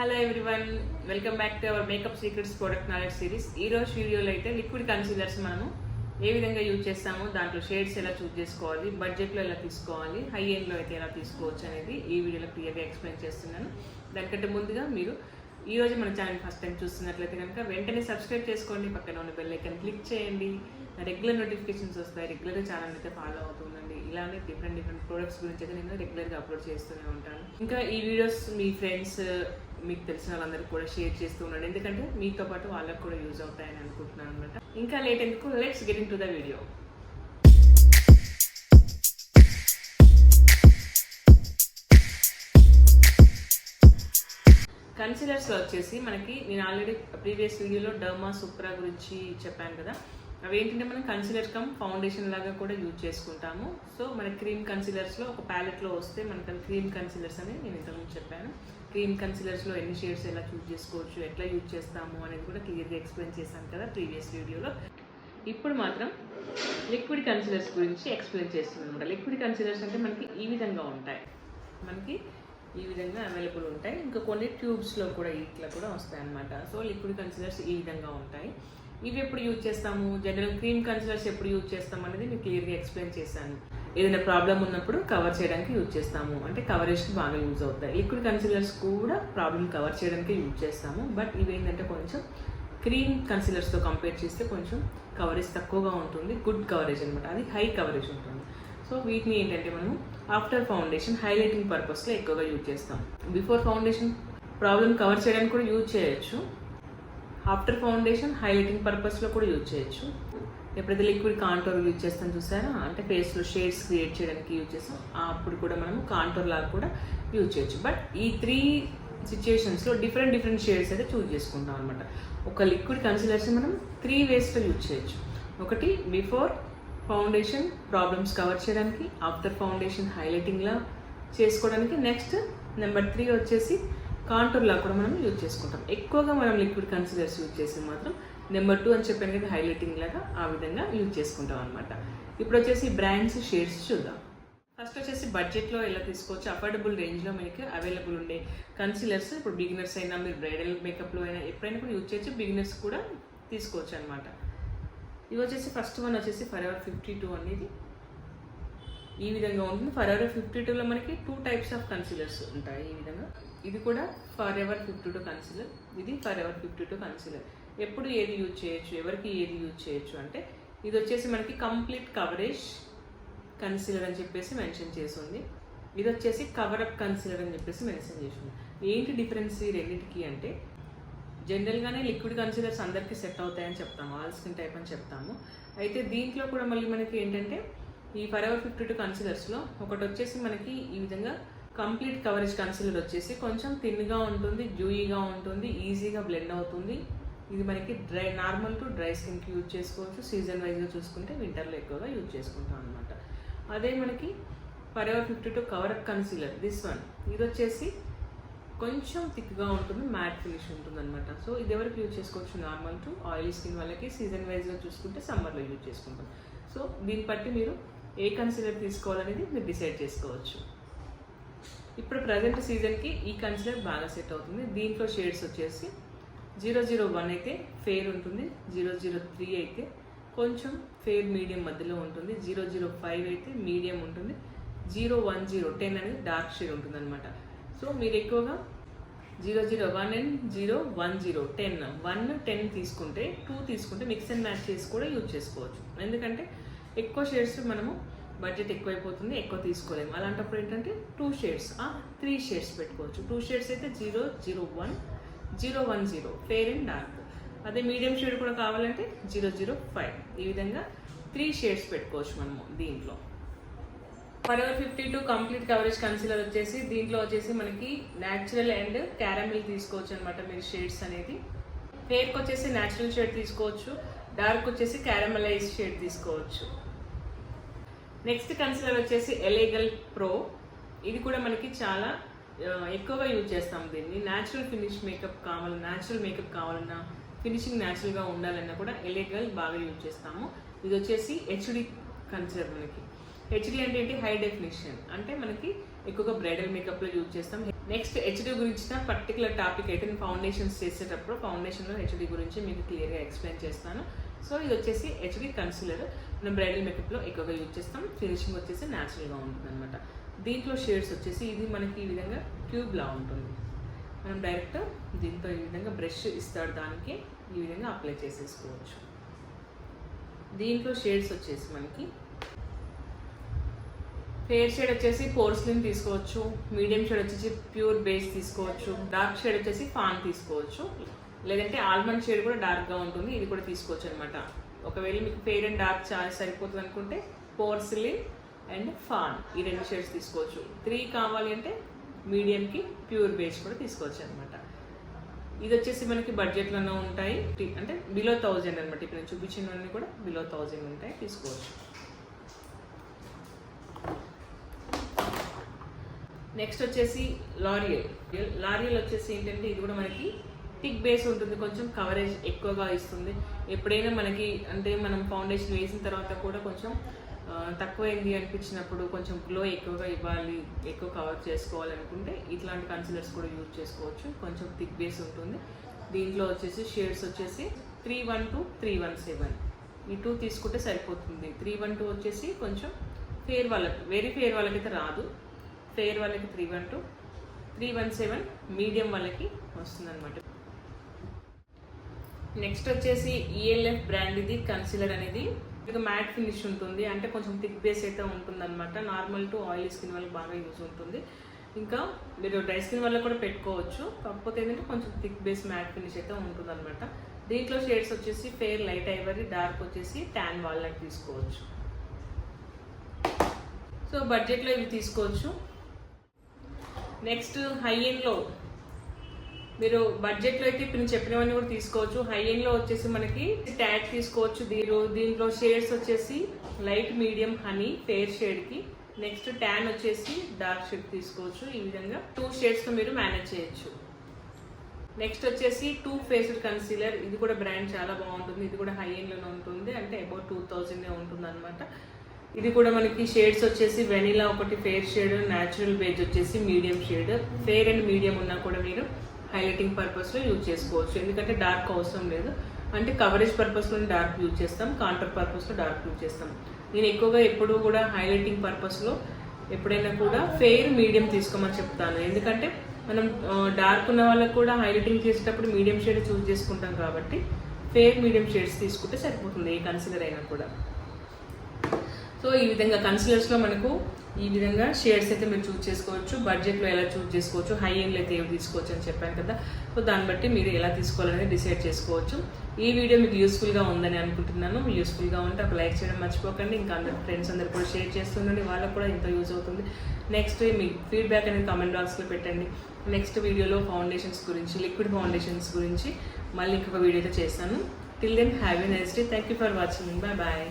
Hello everyone welcome back to our makeup secrets product knowledge series ఈ రోజు వీడియోలో అయితే లిక్విడ్ కన్సీలర్స్ మనము ఏ విధంగా యూజ్ చేస్తాము దాంట్లో షేడ్స్ ఎలా చూస్ చేసుకోవాలి బడ్జెట్లో ఎలా తీసుకోవాలి హై ఎండ్లో అయితే ఎలా తీసుకోవచ్చు అనేది ఈ వీడియోలో క్లియర్గా ఎక్స్ప్లెయిన్ చేస్తున్నాను. దానికంటే ముందుగా మీరు ఈ రోజు మన ఛానల్ ఫస్ట్ టైం చూస్తున్నట్లయితే కనుక వెంటనే సబ్స్క్రైబ్ చేసుకోండి. పక్కన ఉన్న బెల్ ఐకన్ క్లిక్ చేయండి. రెగ్యులర్ నోటిఫికేషన్స్ వస్తాయి. రెగ్యులర్గా ఛానల్ అయితే ఫాలో అవుతుందండి. ఇలానే డిఫరెంట్ డిఫరెంట్ ప్రోడక్ట్స్ గురించి అయితే నేను రెగ్యులర్గా అప్లోడ్ చేస్తూనే ఉంటాను. ఇంకా ఈ వీడియోస్ మీ ఫ్రెండ్స్ మీకు తెలిసిన వాళ్ళందరికీ కూడా షేర్ చేస్తూ ఉండండి. ఎందుకంటే మీతో పాటు వాళ్ళకు కూడా యూజ్ అవుతాయని అనుకుంటున్నాను అనమాట ఇంకా లేట్ ఎందుకు? Let's get into the video కన్సిలర్స్లో వచ్చేసి మనకి నేను ఆల్రెడీ ప్రీవియస్ వీడియోలో డర్మా సూప్రా గురించి చెప్పాను కదా. అవి ఏంటంటే మనం కన్సిలర్ కమ్ ఫౌండేషన్ లాగా కూడా యూజ్ చేసుకుంటాము. సో మన క్రీమ్ కన్సిలర్స్లో ఒక ప్యాలెట్లో వస్తే మనకి క్రీమ్ కన్సిలర్స్ అని నేను ఇంతకుముందు చెప్పాను. క్రీమ్ కన్సిలర్స్లో ఎన్ని షేడ్స్ ఎలా చూస్ చేసుకోవచ్చు ఎట్లా యూజ్ చేస్తాము అనేది కూడా క్లియర్గా ఎక్స్ప్లెయిన్ చేశాను కదా ప్రీవియస్ వీడియోలో. ఇప్పుడు మాత్రం లిక్విడ్ కన్సిలర్స్ గురించి ఎక్స్ప్లెయిన్ చేస్తున్నాను అనమాట లిక్విడ్ కన్సిలర్స్ అంటే మనకి ఈ విధంగా ఉంటాయి. మనకి ఈ విధంగా అవైలబుల్ ఉంటాయి. ఇంకా కొన్ని ట్యూబ్స్లో కూడా ఇట్లా కూడా వస్తాయి అన్నమాట. సో లిక్విడ్ కన్సిలర్స్ ఈ విధంగా ఉంటాయి. ఇవి ఎప్పుడు యూజ్ చేస్తాము? జనరల్ క్రీమ్ కన్సిలర్స్ ఎప్పుడు యూజ్ చేస్తాం అనేది మీకు క్లియర్గా ఎక్స్ప్లెయిన్ చేశాను. ఏదైనా ప్రాబ్లం ఉన్నప్పుడు కవర్ చేయడానికి యూజ్ చేస్తాము. అంటే కవరేజ్కి బాగా యూజ్ అవుతాయి. లిక్విడ్ కన్సిలర్స్ కూడా ప్రాబ్లం కవర్ చేయడానికి యూజ్ చేస్తాము. బట్ ఇవి ఏంటంటే కొంచెం క్రీమ్ కన్సిలర్స్తో కంపేర్ చేస్తే కొంచెం కవరేజ్ తక్కువగా ఉంటుంది. గుడ్ కవరేజ్ అనమాట అది హై కవరేజ్ ఉంటుంది. సో వీటిని ఏంటంటే మనం ఆఫ్టర్ ఫౌండేషన్ హైలైటింగ్ పర్పస్లో ఎక్కువగా యూజ్ చేస్తాం బిఫోర్ ఫౌండేషన్ ప్రాబ్లం కవర్ చేయడానికి కూడా యూజ్ చేయొచ్చు. ఆఫ్టర్ ఫౌండేషన్ హైలైటింగ్ పర్పస్లో కూడా యూజ్ చేయొచ్చు. ఎప్పుడైతే లిక్విడ్ కాంటోర్ యూజ్ చేస్తాం చూసారా? అంటే ఫేస్లో షేడ్స్ క్రియేట్ చేయడానికి యూజ్ చేస్తాం. అప్పుడు కూడా మనం కాంటోర్ లాగా కూడా యూజ్ చేయొచ్చు. బట్ ఈ త్రీ సిచ్యుయేషన్స్లో డిఫరెంట్ డిఫరెంట్ షేడ్స్ అయితే చూజ్ చేసుకుంటాం అనమాట ఒక లిక్విడ్ కన్సిలర్స్ మనం త్రీ వేస్లో యూజ్ చేయొచ్చు. ఒకటి బిఫోర్ ఫౌండేషన్ ప్రాబ్లమ్స్ కవర్ చేయడానికి ఆఫ్టర్ ఫౌండేషన్ హైలైటింగ్లా చేసుకోవడానికి. నెక్స్ట్ నెంబర్ త్రీ వచ్చేసి కాంటూర్లా కూడా మనం యూజ్ చేసుకుంటాం. ఎక్కువగా మనం లిక్విడ్ కన్సిలర్స్ యూజ్ చేసి మాత్రం నెంబర్ టూ అని చెప్పాను కదా హైలైటింగ్ లాగా ఆ విధంగా యూజ్ చేసుకుంటాం అనమాట ఇప్పుడు వచ్చేసి బ్రాండ్స్ షేడ్స్ చూద్దాం. ఫస్ట్ వచ్చేసి బడ్జెట్లో ఎలా తీసుకోవచ్చు? అఫోర్డబుల్ రేంజ్లో మనకి అవైలబుల్ ఉండే కన్సిలర్స్ ఇప్పుడు బిగినర్స్ అయినా మీరు బ్రైడల్ మేకప్లో అయినా ఎప్పుడైనా కూడా యూజ్ చేయొచ్చు. బిగినర్స్ కూడా తీసుకోవచ్చు అనమాట ఇవి వచ్చేసి ఫస్ట్ వన్ వచ్చేసి ఫర్ ఎవర్ ఫిఫ్టీ టూ అనేది. ఈ విధంగా ఉంటుంది. ఫర్ ఎవర్ ఫిఫ్టీ టూలో మనకి టూ టైప్స్ ఆఫ్ కన్సిలర్స్ ఉంటాయి ఈ విధంగా. ఇది కూడా forever fifty two concealer ఇది forever fifty two concealer ఎప్పుడు ఏది యూజ్ చేయొచ్చు ఎవరికి ఏది యూజ్ చేయొచ్చు అంటే ఇది వచ్చేసి మనకి కంప్లీట్ కవరేజ్ కన్సిలర్ అని చెప్పేసి మెన్షన్ చేసింది ఇది వచ్చేసి కవర్ అప్ కన్సిలర్ అని చెప్పేసి మెన్షన్ చేసింది ఏంటి డిఫరెన్స్ ఈ రెండింటికి అంటే జనరల్గానే లిక్విడ్ కన్సిలర్స్ అందరికీ సెట్ అవుతాయని చెప్తాము. ఆల్ స్కిన్ టైప్ అని చెప్తాము. అయితే దీంట్లో కూడా మళ్ళీ మనకి ఏంటంటే ఈ ఫర్ ఎవర్ ఫిఫ్టీ టూ కన్సిలర్స్లో ఒకటి వచ్చేసి మనకి ఈ విధంగా కంప్లీట్ కవరేజ్ కన్సిలర్ వచ్చేసి కొంచెం థిన్గా ఉంటుంది జూయిగా ఉంటుంది ఈజీగా బ్లెండ్ అవుతుంది. ఇది మనకి డ్రై నార్మల్ టు డ్రై స్కిన్కి యూజ్ చేసుకోవచ్చు. సీజన్ వైజ్గా చూసుకుంటే వింటర్లో ఎక్కువగా యూజ్ చేసుకుంటాం అనమాట అదే మనకి forever fifty two cover up concealer this one ఇది వచ్చేసి కొంచెం థిక్గా ఉంటుంది మ్యాట్ ఫినిష్ ఉంటుంది అనమాట సో ఇది ఎవరికి యూజ్ చేసుకోవచ్చు? నార్మల్ టు ఆయిలీ స్కిన్ వాళ్ళకి సీజన్ వైజ్గా చూసుకుంటే సమ్మర్లో యూజ్ చేసుకుంటాం. సో దీన్ని బట్టి మీరు ఏ కన్సీలర్ తీసుకోవాలనేది మీరు డిసైడ్ చేసుకోవచ్చు. ఇప్పుడు ప్రజెంట్ సీజన్కి ఈ కన్సిలర్ బాగా సెట్ అవుతుంది. దీంట్లో షేడ్స్ వచ్చేసి జీరో జీరో వన్ అయితే ఫేర్ ఉంటుంది జీరో జీరో త్రీ అయితే కొంచెం ఫేర్ మీడియం మధ్యలో ఉంటుంది జీరో జీరో ఫైవ్ అయితే మీడియం ఉంటుంది జీరో వన్ జీరో టెన్ అనేది డార్క్ షేడ్ ఉంటుంది అనమాట సో మీరు ఎక్కువగా zero zero one and zero one zero ten one ten తీసుకుంటే టూ తీసుకుంటే మిక్స్ అండ్ మ్యాచ్ చేసి కూడా యూజ్ చేసుకోవచ్చు. ఎందుకంటే ఎక్కువ షేడ్స్ మనము బడ్జెట్ ఎక్కువైపోతుంది ఎక్కువ తీసుకోలేము. అలాంటప్పుడు ఏంటంటే టూ షేడ్స్ త్రీ షేడ్స్ పెట్టుకోవచ్చు. టూ షేడ్స్ అయితే zero zero one zero one zero fair and dark. అదే మీడియం షేడ్ కూడా కావాలంటే జీరో జీరో ఫైవ్. ఈ విధంగా త్రీ షేడ్స్ పెట్టుకోవచ్చు మనము దీంట్లో. Forever fifty two complete coverage concealer వచ్చేసి దీంట్లో వచ్చేసి మనకి న్యాచురల్ అండ్ క్యారమిల్ తీసుకోవచ్చు అనమాట మీరు షేడ్స్ అనేది. ఫేర్కి వచ్చేసి న్యాచురల్ షేడ్ తీసుకోవచ్చు డార్క్ వచ్చేసి క్యారమలైజ్ షేడ్ తీసుకోవచ్చు. నెక్స్ట్ కన్సిలర్ వచ్చేసి ఎలేగల్ ప్రో ఇది కూడా మనకి చాలా ఎక్కువగా యూజ్ చేస్తాం దీన్ని. న్యాచురల్ ఫినిష్ మేకప్ కావాలి న్యాచురల్ మేకప్ కావాలన్నా ఫినిషింగ్ న్యాచురల్గా ఉండాలన్నా కూడా ఎలేగల్ బాగా యూజ్ చేస్తాము. ఇది వచ్చేసి హెచ్డి కన్సిలర్ మనకి. హెచ్డి అంటే ఏంటి? హై డెఫినేషన్ అంటే మనకి ఎక్కువగా బ్రైడల్ మేకప్లో యూజ్ చేస్తాం. నెక్స్ట్ హెచ్డి గురించిన పర్టికులర్ టాపిక్ అయితే నేను ఫౌండేషన్స్ చేసేటప్పుడు ఫౌండేషన్లో హెచ్డి గురించి మీకు క్లియర్గా ఎక్స్ప్లెయిన్ చేస్తాను. సో ఇది వచ్చేసి హెచ్డి కన్సిలర్ మనం బ్రైడల్ మేకప్లో ఎక్కువగా యూజ్ చేస్తాం. ఫినిషింగ్ వచ్చేసి న్యాచురల్గా ఉంటుంది అనమాట దీంట్లో షేడ్స్ వచ్చేసి ఇది మనకి ఈ విధంగా ట్యూబ్లా ఉంటుంది. మనం డైరెక్ట్ దీంతో ఈ విధంగా బ్రష్ ఇస్తాడు దానికి. ఈ విధంగా అప్లై చేసేసుకోవచ్చు. దీంట్లో షేడ్స్ వచ్చేసి మనకి ఫేర్ షేడ్ వచ్చేసి పోర్స్లిన్ తీసుకోవచ్చు. మీడియం షేడ్ వచ్చేసి ప్యూర్ బేస్ తీసుకోవచ్చు. డార్క్ షేడ్ వచ్చేసి ఫాన్ తీసుకోవచ్చు. లేదంటే ఆల్మండ్ షేడ్ కూడా డార్క్గా ఉంటుంది ఇది కూడా తీసుకోవచ్చు అనమాట ఒకవేళ మీకు ఫెయిర్ అండ్ డార్క్ చాలా సరిపోతుంది అనుకుంటే పోర్సిలిన్ అండ్ ఫాన్ ఈ రెండు షేడ్స్ తీసుకోవచ్చు. త్రీ కావాలి అంటే మీడియంకి ప్యూర్ బేస్ కూడా తీసుకోవచ్చు అనమాట ఇది వచ్చేసి మనకి బడ్జెట్లోనే ఉంటాయి. అంటే బిలో థౌజండ్ అనమాట. ఇప్పుడు నేను చూపించినవన్నీ కూడా బిలో థౌజండ్ ఉంటాయి తీసుకోవచ్చు. నెక్స్ట్ వచ్చేసి లారియల్. లారియల్ వచ్చేసి ఏంటంటే ఇది కూడా మనకి థిక్ బేస్ ఉంటుంది కొంచెం కవరేజ్ ఎక్కువగా ఇస్తుంది. ఎప్పుడైనా మనకి అంటే మనం ఫౌండేషన్ వేసిన తర్వాత కూడా కొంచెం తక్కువైంది అనిపించినప్పుడు కొంచెం గ్లో ఎక్కువగా ఇవ్వాలి ఎక్కువ కవర్ చేసుకోవాలనుకుంటే ఇట్లాంటి కన్సిలర్స్ కూడా యూజ్ చేసుకోవచ్చు. కొంచెం థిక్ బేస్ ఉంటుంది. దీంట్లో వచ్చేసి షేడ్స్ వచ్చేసి three one two three one seven ఈ టూ తీసుకుంటే సరిపోతుంది. త్రీ వన్ టూ వచ్చేసి కొంచెం ఫేర్ వాళ్ళకి వెరీ ఫేర్ వాళ్ళకైతే రాదు. ఫేర్ వాళ్ళకి three one two three one seven medium వాళ్ళకి వస్తుందన్నమాట. నెక్స్ట్ వచ్చేసి ఈఎల్ఎఫ్ బ్రాండ్ ఇది కన్సిలర్ అనేది. ఇక మ్యాట్ ఫినిష్ ఉంటుంది. అంటే కొంచెం థిక్ బేస్ అయితే ఉంటుంది అనమాట నార్మల్ టు ఆయిల్ స్కిన్ వాళ్ళకి బాగా యూజ్ ఉంటుంది. ఇంకా మీరు డ్రై స్కిన్ వల్ల కూడా పెట్టుకోవచ్చు. కాకపోతే ఏంటంటే కొంచెం థిక్ బేస్ మ్యాట్ ఫినిష్ అయితే ఉంటుంది అనమాట దీంట్లో షేడ్స్ వచ్చేసి ఫేర్ లైట్ ఐవరీ డార్క్ వచ్చేసి ట్యాన్ వాళ్ళకి తీసుకోవచ్చు. సో బడ్జెట్లో ఇవి తీసుకోవచ్చు. నెక్స్ట్ హై ఎండ్లో మీరు బడ్జెట్లో అయితే ఇప్పుడు నేను చెప్పినవన్నీ కూడా తీసుకోవచ్చు. హై ఎండ్లో వచ్చేసి మనకి ట్యాగ్ తీసుకోవచ్చు. దీని దీంట్లో షేడ్స్ వచ్చేసి లైట్ మీడియం హనీ ఫేర్ షేడ్కి నెక్స్ట్ ట్యాన్ వచ్చేసి డార్క్ షేడ్ తీసుకోవచ్చు. ఈ విధంగా టూ షేడ్స్తో మీరు మేనేజ్ చేయొచ్చు. నెక్స్ట్ వచ్చేసి టూ ఫేస్డ్ కన్సీలర్ ఇది కూడా బ్రాండ్ చాలా బాగుంటుంది. ఇది కూడా హై ఎండ్లోనే ఉంటుంది. అంటే అబౌట్ టూ థౌజండ్ ఉంటుంది అనమాట ఇది కూడా మనకి షేడ్స్ వచ్చేసి వెనీలా ఒకటి ఫేర్ షేడ్ న్యాచురల్ బేజ్ వచ్చేసి medium shade fair and medium ఉన్నా కూడా మీరు హైలైటింగ్ పర్పస్లో యూజ్ చేసుకోవచ్చు. ఎందుకంటే డార్క్ అవసరం లేదు. అంటే కవరేజ్ పర్పస్లో డార్క్ యూజ్ చేస్తాం. కాంటర్ పర్పస్లో డార్క్ యూజ్ చేస్తాం. నేను ఎక్కువగా ఎప్పుడూ కూడా హైలైటింగ్ పర్పస్లో ఎప్పుడైనా కూడా ఫెయిర్ మీడియం తీసుకోమని చెప్తాను. ఎందుకంటే మనం డార్క్ ఉన్న వాళ్ళకు కూడా హైలైటింగ్ చేసేటప్పుడు మీడియం షేడ్ చూస్ చేసుకుంటాం కాబట్టి ఫేర్ మీడియం షేడ్స్ తీసుకుంటే సరిపోతుంది ఏ కన్సిడర్ అయినా కూడా. సో ఈ విధంగా కన్సిలర్స్లో మనకు ఈ విధంగా షేడ్స్ అయితే మీరు చూస్ చేసుకోవచ్చు బడ్జెట్లో ఎలా చూస్ చేసుకోవచ్చు హై ఎండ్లో అయితే ఏవి తీసుకోవచ్చు అని చెప్పాను కదా. సో దాన్ని బట్టి మీరు ఎలా తీసుకోవాలనేది డిసైడ్ చేసుకోవచ్చు. ఈ వీడియో మీకు యూస్ఫుల్గా ఉందని అనుకుంటున్నాను. యూస్ఫుల్గా ఉంటే ఒక లైక్ చేయడం మర్చిపోకండి. ఇంకా అందరు ఫ్రెండ్స్ అందరు కూడా షేర్ చేస్తుండండి. వాళ్ళకు కూడా ఎంతో యూజ్ అవుతుంది. నెక్స్ట్ మీ ఫీడ్బ్యాక్ అనేది కామెంట్ బాక్స్లో పెట్టండి. నెక్స్ట్ వీడియోలో ఫౌండేషన్స్ గురించి లిక్విడ్ ఫౌండేషన్స్ గురించి మళ్ళీ ఇంకొక వీడియో అయితే చేస్తాను. Till then have a nice day thank you for watching bye bye